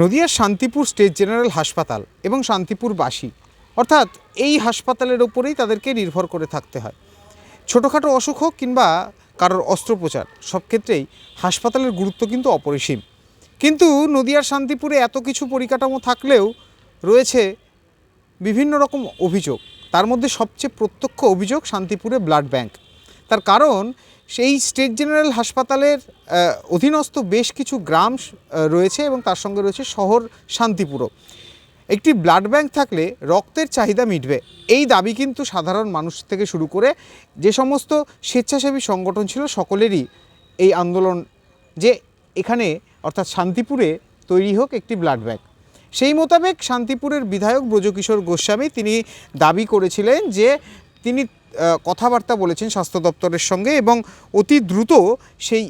নদিয়ার Shantipur state general হাসপাতাল এবং শান্তিপুরবাসী অর্থাৎ এই হাসপাতালের ওপরেই তাদেরকে নির্ভর করে থাকতে হয়। ছোটোখাটো অসুখ হোক কিংবা কারোর অস্ত্রোপচার, সব ক্ষেত্রেই হাসপাতালের গুরুত্ব কিন্তু অপরিসীম। কিন্তু নদিয়ার শান্তিপুরে এত কিছু পরিকাঠামো থাকলেও রয়েছে বিভিন্ন রকম অভিযোগ। তার মধ্যে সবচেয়ে প্রত্যক্ষ অভিযোগ শান্তিপুরে ব্লাড ব্যাংক। তার কারণ সেই স্টেট জেনারেল হাসপাতালের অধীনস্থ বেশ কিছু গ্রাম রয়েছে এবং তার সঙ্গে রয়েছে শহর শান্তিপুরও। একটি ব্লাড ব্যাংক থাকলে রক্তের চাহিদা মিটবে। এই দাবি কিন্তু সাধারণ মানুষ থেকে শুরু করে যে সমস্ত স্বেচ্ছাসেবী সংগঠন ছিল সকলেরই এই আন্দোলন যে এখানে অর্থাৎ শান্তিপুরে তৈরি হোক একটি ব্লাড ব্যাংক। সেই মোতাবেক শান্তিপুরের বিধায়ক ব্রজকিশোর গোস্বামী তিনি দাবি করেছিলেন যে তিনি কথাবার্তা বলেছেন স্বাস্থ্য দপ্তরের সঙ্গে এবং অতি দ্রুত সেই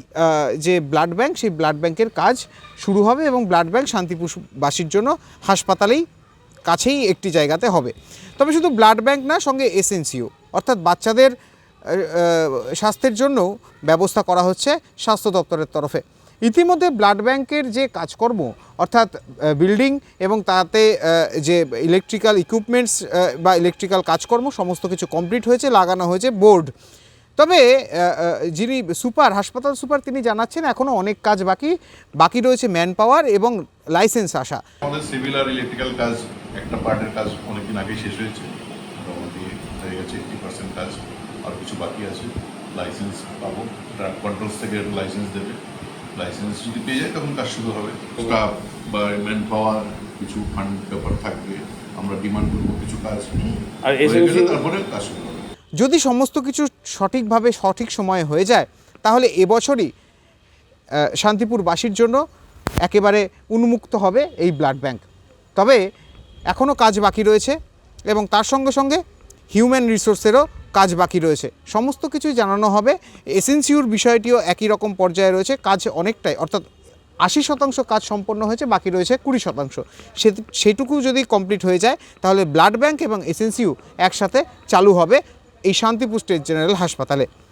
যে ব্লাড ব্যাংক, সেই ব্লাড ব্যাংকের কাজ শুরু হবে এবং ব্লাড ব্যাংক শান্তিপুরবাসীর জন্য হাসপাতালেই কাছেই একটি জায়গাতে হবে। তবে শুধু ব্লাড ব্যাংক না, সঙ্গে এসএনসিও, অর্থাৎ বাচ্চাদের স্বাস্থ্যের জন্য ব্যবস্থা করা হচ্ছে স্বাস্থ্য দপ্তরের তরফে। ইতিমধ্যে ব্লাড ব্যাংকের যে কাজকর্ম, অর্থাৎ বিল্ডিং এবং তাতে যে ইলেকট্রিক্যাল ইকুইপমেন্টস বা ইলেকট্রিক্যাল কাজকর্ম, সমস্ত কিছু কমপ্লিট হয়েছে, লাগানো হয়েছে বোর্ড। তবে যিনি সুপার, হাসপাতাল সুপার তিনি জানাচ্ছেন এখনও অনেক কাজ বাকি বাকি রয়েছে ম্যান পাওয়ার এবং লাইসেন্স আসা। আমাদের সিভিল আর ইলেকট্রিক্যাল কাজ, একটা পার্টের কাজ অনেকদিন আগেই শেষ হয়েছে। মোটামুটি হয়ে গেছে এইটটি পার্সেন্ট কাজ, আর কিছু বাকি আছে। লাইসেন্স পাবো কন্ট্রোলস থেকে লাইসেন্স দেবে। লাইসেন্স যদি পেয়ে যায় তখন কাজ শুরু হবে। স্টাফ বা ম্যান পাওয়ার কিছু ফান্ড ব্যাপার থাকবে আমরা ডিমান্ড করব কিছু কাজ। আর তারপরে কাজ শুরু হবে। যদি সমস্ত কিছু সঠিকভাবে সঠিক সময়ে হয়ে যায় তাহলে এবছরই শান্তিপুরবাসীর জন্য একেবারে উন্মুক্ত হবে এই ব্লাড ব্যাংক। তবে এখনও কাজ বাকি রয়েছে এবং তার সঙ্গে সঙ্গে হিউম্যান রিসোর্সেরও কাজ বাকি রয়েছে। সমস্ত কিছুই জানানো হবে। এসএনসিউর বিষয়টিও একই রকম পর্যায়ে রয়েছে। কাজ অনেকটাই, অর্থাৎ আশি শতাংশ কাজ সম্পন্ন হয়েছে, বাকি রয়েছে কুড়ি শতাংশ। সে, সেটুকু যদি কমপ্লিট হয়ে যায়, তাহলে ব্লাড ব্যাংক এবং এসএনসিউ একসাথে চালু হবে এই শান্তিপুর স্টেট জেনারেল হাসপাতালে।